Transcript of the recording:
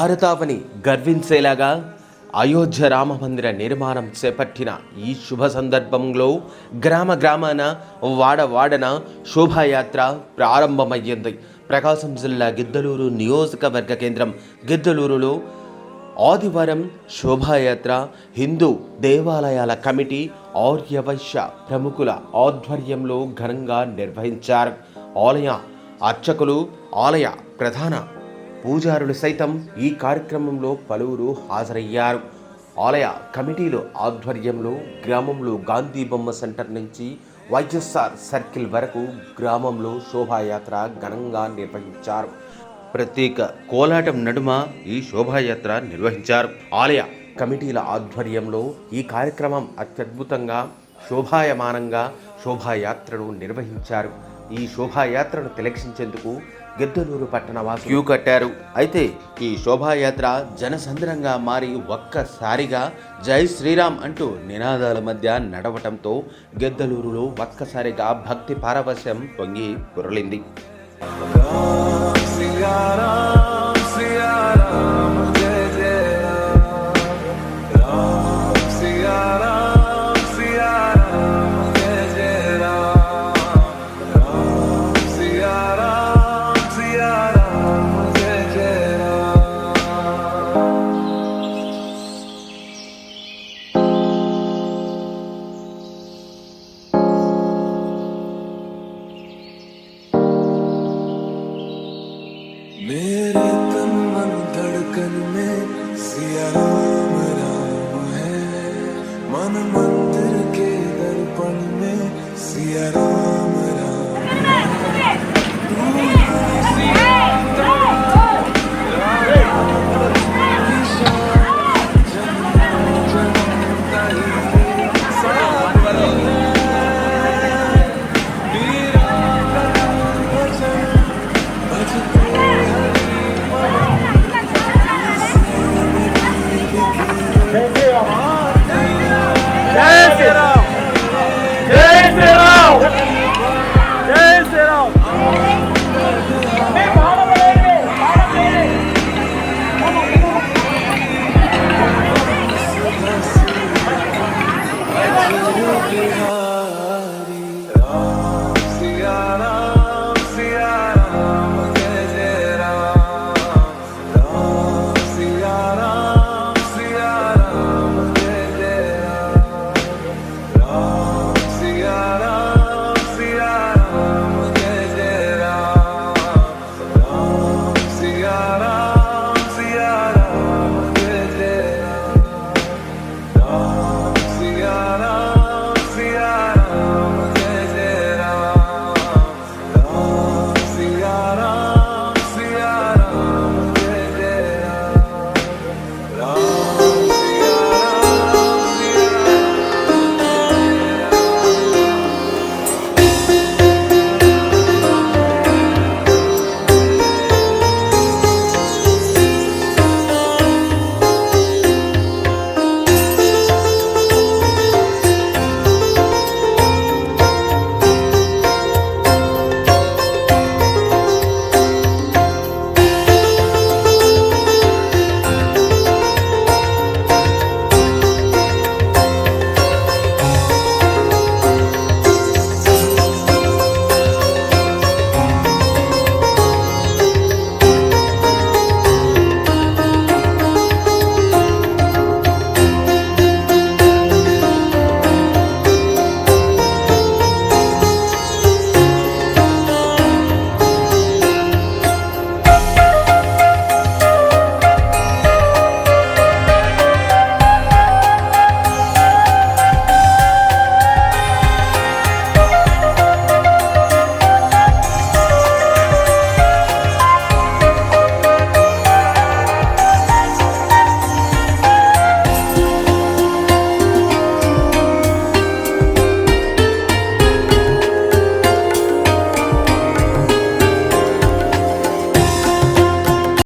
భారతావని గర్వించేలాగా అయోధ్య రామ మందిర నిర్మాణం చేపట్టిన ఈ శుభ సందర్భంలో గ్రామ గ్రామాన వాడ వాడన శోభాయాత్ర ప్రారంభమయ్యింది. ప్రకాశం జిల్లా గిద్దలూరు నియోజకవర్గ కేంద్రం గిద్దలూరులో ఆదివారం శోభాయాత్ర హిందూ దేవాలయాల కమిటీ ఆర్యవైశ్య ప్రముఖుల ఆధ్వర్యంలో ఘనంగా నిర్వహించారు. ఆలయ అర్చకులు ఆలయ ప్రధాన పూజారులు సైతం ఈ కార్యక్రమంలో పలువురు హాజరయ్యారు. ఆలయ కమిటీలో ఆధ్వర్యంలో గ్రామంలో గాంధీ బొమ్మ సెంటర్ నుంచి వైఎస్ఆర్ సర్కిల్ వరకు గ్రామంలో శోభాయాత్ర ఘనంగా నిర్వహించారు. ప్రత్యేక కోలాటం నడుమ ఈ శోభాయాత్ర నిర్వహించారు. ఆలయ కమిటీల ఆధ్వర్యంలో ఈ కార్యక్రమం అత్యద్భుతంగా శోభాయమానంగా శోభాయాత్రను నిర్వహించారు. ఈ శోభాయాత్రను తిలక్షించేందుకు గిద్దలూరు పట్టణ వాసులు క్యూ కట్టారు. అయితే ఈ శోభాయాత్ర జనసంద్రంగా మారి ఒక్కసారిగా జై శ్రీరామ్ అంటూ నినాదాల మధ్య నడవటంతో గిద్దలూరులో ఒక్కసారిగా భక్తి పారవశ్యం పొంగి పొరలింది. Siya coming with